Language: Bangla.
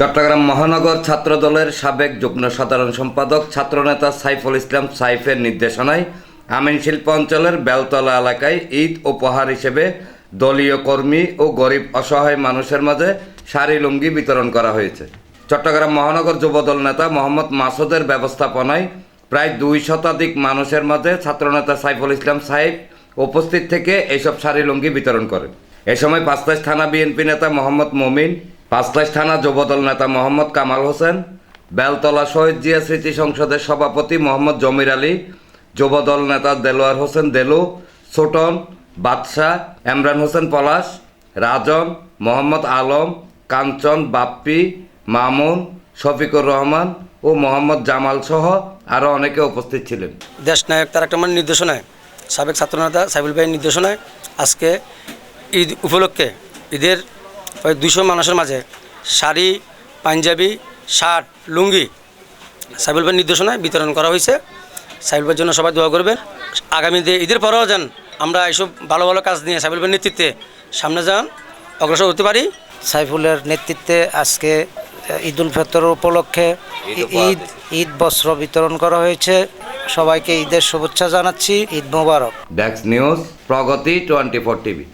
চট্টগ্রাম মহানগর ছাত্র দলের সাবেক যুগ্ম সাধারণ সম্পাদক ছাত্রনেতা সাইফুল ইসলাম সাইফের নির্দেশনায় আমিন শিল্প অঞ্চলের বেলতলা এলাকায় ঈদ উপহার হিসেবে দলীয় কর্মী ও গরিব অসহায় মানুষের মাঝে শাড়ি লুঙ্গি বিতরণ করা হয়েছে। চট্টগ্রাম মহানগর যুবদল নেতা মোহাম্মদ মাসুদের ব্যবস্থাপনায় প্রায় দুই শতাধিক মানুষের মাঝে ছাত্রনেতা সাইফুল ইসলাম সাহেব উপস্থিত থেকে এইসব শাড়ি লুঙ্গি বিতরণ করেন এ সময় পাঁচলাইশ থানা বিএনপি নেতা মোহাম্মদ মমিন পাঁচলাইশ থানা যুবদল নেতা মোহাম্মদ কামাল হোসেন, বেলতলা শহীদ জিয়া স্মৃতি সংসদের সভাপতি মোহাম্মদ জমির আলী, যুবদল নেতা দেলোয়ার হোসেন দেলু, ছোটন, বাদশাহ এমরান হোসেন পলাশ, রাজন, মোহাম্মদ আলম, কাঞ্চন, বাপ্পি, মামুন, শফিকুর রহমান ও মোহাম্মদ জামাল সহ আরও অনেকে উপস্থিত ছিলেন। দেশ নায়ক তার একটা নির্দেশনায়, সাবেক ছাত্রনেতা সাইবুল ভাইয়ের নির্দেশনায় আজকে ঈদ উপলক্ষে ঈদের প্রায় দুশো মানুষের মাঝে। শাড়ি পাঞ্জাবি শার্ট লুঙ্গি। সাইবুল ভাইয়ের নির্দেশনায় বিতরণ করা হয়েছে। সাইবুল ভাইয়ের জন্য সবাই দোয়া করবেন। আগামী দিনে ঈদের পরেও যান আমরা এইসব ভালো ভালো কাজ নিয়ে সাইবুল ভাইয়ের নেতৃত্বে সামনে যান অগ্রসর হতে পারি। সাইফুলের নেতৃত্বে আজকে ঈদ উল ফিতর উপলক্ষে ঈদ ঈদ ঈদ বস্ত্র বিতরণ করা হয়েছে। সবাইকে ঈদের শুভেচ্ছা জানাচ্ছি। ঈদ মোবারক। ডেক্স news Pragati twenty four TV